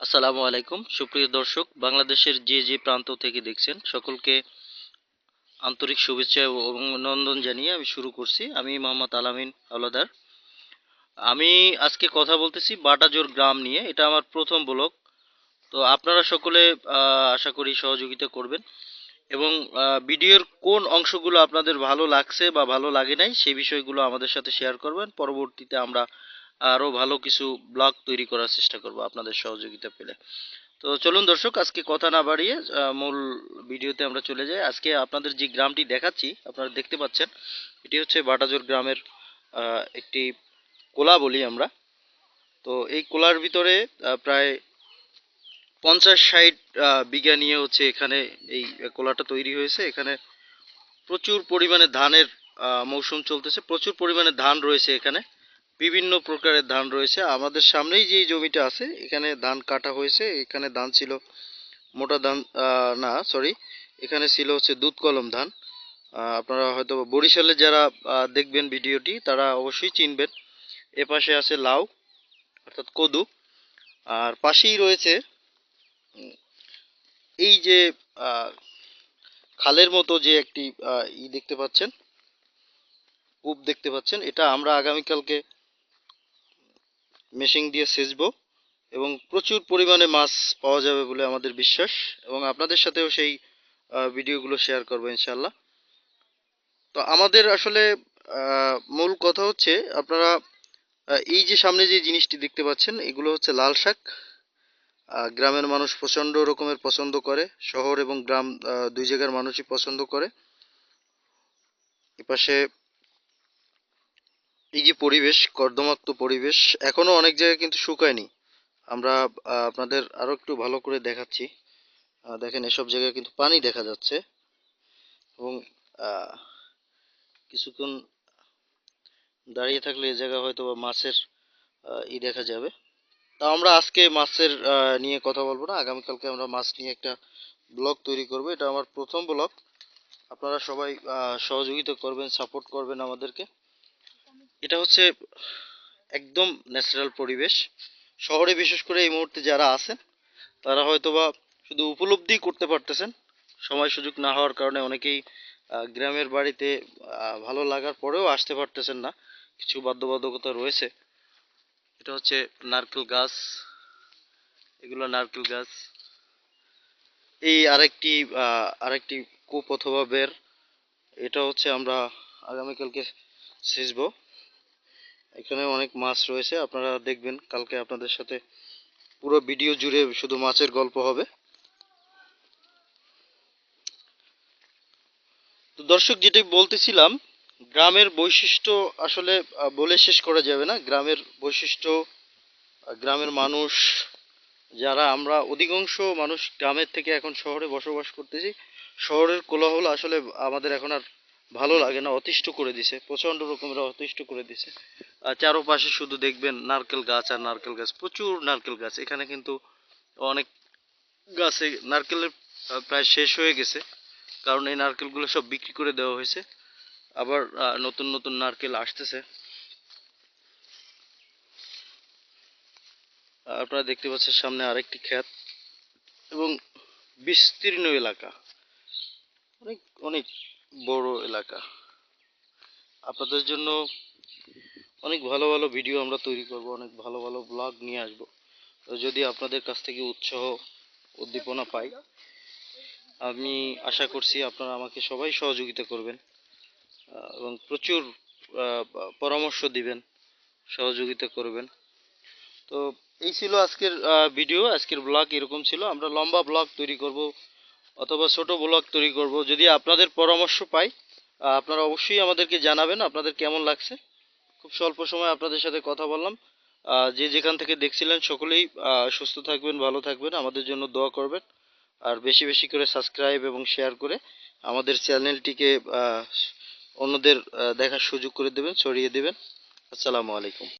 আসসালামু আলাইকুম। সুপ্রিয় দর্শক, বাংলাদেশের যে যে প্রান্ত থেকে দেখছেন, সকলকে আন্তরিক শুভেচ্ছা ও অভিনন্দন জানিয়ে আমি শুরু করছি। আমি মোহাম্মদ আলামিন হাওলাদার। আমি আজকে কথা বলতেছি বাটাজোর গ্রাম নিয়ে। এটা আমার প্রথম ব্লগ। তো আপনারা সকলে আশা করি সহযোগিতা করবেন। এবং ভিডিওর কোন অংশগুলো আপনাদের ভালো লাগছে বা ভালো লাগে নাই, সেই বিষয়গুলো আমাদের সাথে শেয়ার করবেন। পরবর্তীতে আমরা আরও ভালো কিছু ব্লগ তৈরি করার চেষ্টা করব আপনাদের সহযোগিতা পেলে। তো চলুন দর্শক, আজকে কথা না বাড়িয়ে মূল ভিডিওতে আমরা চলে যাই। আজকে আপনাদের যে গ্রামটি দেখাচ্ছি, আপনারা দেখতে পাচ্ছেন, এটি হচ্ছে বাটাজোর গ্রামের একটি কোলা বলি আমরা। তো এই কোলার ভিতরে প্রায় পঞ্চাশ ষাট বিঘা নিয়ে হচ্ছে এখানে এই কোলাটা তৈরি হয়েছে। এখানে প্রচুর পরিমাণে ধানের মৌসুম চলতেছে। প্রচুর পরিমাণে ধান রয়েছে এখানে। বিভিন্ন প্রকারের ধান রয়েছে। আমাদের সামনেই যে জমিটা আছে, এখানে ধান কাটা হয়েছে। এখানে ধান ছিল মোটা ধান না সরি এখানে ছিল হচ্ছে দুধ কলম ধান। আপনারা হয়তো বরিশালে যারা দেখবেন ভিডিওটি, তারা অবশ্যই চিনবেন। এ পাশে আছে লাউ, অর্থাৎ কদু। আর পাশেই রয়েছে এই যে খালের মতো যে একটি ই দেখতে পাচ্ছেন, কূপ দেখতে পাচ্ছেন, এটা আমরা আগামীকালকে মেশিন দিয়ে সেচবো এবং প্রচুর পরিমাণে মাছ পাওয়া যাবে বলে আমাদের বিশ্বাস এবং আপনাদের সাথেও সেই ভিডিওগুলো শেয়ার করব ইনশাল্লাহ তো আমাদের আসলে মূল কথা হচ্ছে আপনারা এই যে সামনে যে জিনিসটি দেখতে পাচ্ছেন, এগুলো হচ্ছে লাল শাক। গ্রামের মানুষ প্রচণ্ড রকমের পছন্দ করে, শহর এবং গ্রাম দুই জায়গার মানুষই পছন্দ করে। এপাশে এই যে পরিবেশ, কর্দমাক্ত পরিবেশ, এখনও অনেক জায়গায় কিন্তু শুকায়নি। আমরা আপনাদের আরও একটু ভালো করে দেখাচ্ছি। দেখেন এসব জায়গায় কিন্তু পানি দেখা যাচ্ছে। এবং কিছুক্ষণ দাঁড়িয়ে থাকলে এ জায়গা হয়তো বা মাছের ই দেখা যাবে। তা আমরা আজকে মাছের নিয়ে কথা বলব না। আগামীকালকে আমরা মাছ নিয়ে একটা ব্লগ তৈরি করব। এটা আমার প্রথম ব্লগ। আপনারা সবাই সহযোগিতা করবেন, সাপোর্ট করবেন আমাদেরকে। এটা হচ্ছে একদম ন্যাচারাল পরিবেশ। শহরে বিশেষ করে এই মুহূর্তে যারা আছেন, তারা হয়তোবা শুধু উপলব্ধি করতে পারতেছেন, সময় সুযোগ না হওয়ার কারণে অনেকেই গ্রামের বাড়িতে ভালো লাগার পরেও আসতে পারতেছেন না। কিছু বাধ্যবাধকতা রয়েছে। এটা হচ্ছে নারকেল গাছ। এগুলো নারকেল গাছ। এই আরেকটি আরেকটি কূপ অথবা বের, এটা হচ্ছে আমরা আগামীকালকে সেচবো। এখানে অনেক মাছ রয়েছে, আপনারা দেখবেন কালকে আপনাদের সাথে পুরো ভিডিও জুড়ে শুধু মাছের গল্প হবে। তো দর্শক, যেটি বলতেছিলাম, গ্রামের বৈশিষ্ট্য আসলে বলে শেষ করা যাবে না। গ্রামের বৈশিষ্ট্য গ্রামের মানুষ, যারা আমরা অধিকাংশ মানুষ গ্রামের থেকে এখন শহরে বসবাস করতেছি। শহরের কোলাহল আসলে আমাদের এখন আর ভালো লাগে না, অতিষ্ঠ করে দিছে প্রচণ্ড রকমের অতিষ্ঠ করে দিছে। আর চারপাশে শুধু দেখবেন নারকেল গাছ আর নারকেল গাছ, প্রচুর নারকেল গাছ। এখানে কিন্তু অনেক গাছে নারকেলের প্রায় শেষ হয়ে গেছে, কারণ এই নারকেলগুলো সব বিক্রি করে দেওয়া হয়েছে। আবার নতুন নতুন নারকেল আসতেছে। আপনারা দেখতে পাচ্ছেন সামনে আরেকটি ক্ষেত এবং বিস্তীর্ণ এলাকা। অনেক অনেক বড় এলাকা। আপনাদের জন্য অনেক ভালো ভালো ভিডিও আমরা তৈরি করব, অনেক ভালো ভালো ব্লগ নিয়ে আসব। তো যদি আপনাদের কাছ থেকে উৎসাহ, উদ্দীপনা পাই, আমি আশা করছি আপনারা আমাকে সবাই সহযোগিতা করবেন এবং প্রচুর পরামর্শ দিবেন, সহযোগিতা করবেন। তো এই ছিল আজকের ভিডিও আজকের ব্লগ এরকম ছিল। আমরা লম্বা ব্লগ তৈরি করব। অথবা ছোট ব্লগ তৈরি করব। যদি আপনাদের পরামর্শ পাই আপনারা অবশ্যই আমাদেরকে জানাবেন, আপনাদের কেমন লাগছে। খুব স্বল্প সময় আপনাদের সাথে কথা বললাম। যে যেখান থেকে দেখছিলেন, সকলেই সুস্থ থাকবেন, ভালো থাকবেন, আমাদের জন্য দোয়া করবেন। আর বেশি বেশি করে সাবস্ক্রাইব এবং শেয়ার করে আমাদের চ্যানেলটিকে অন্যদের দেখার সুযোগ করে দেবেন, ছড়িয়ে দেবেন। আসসালামু আলাইকুম।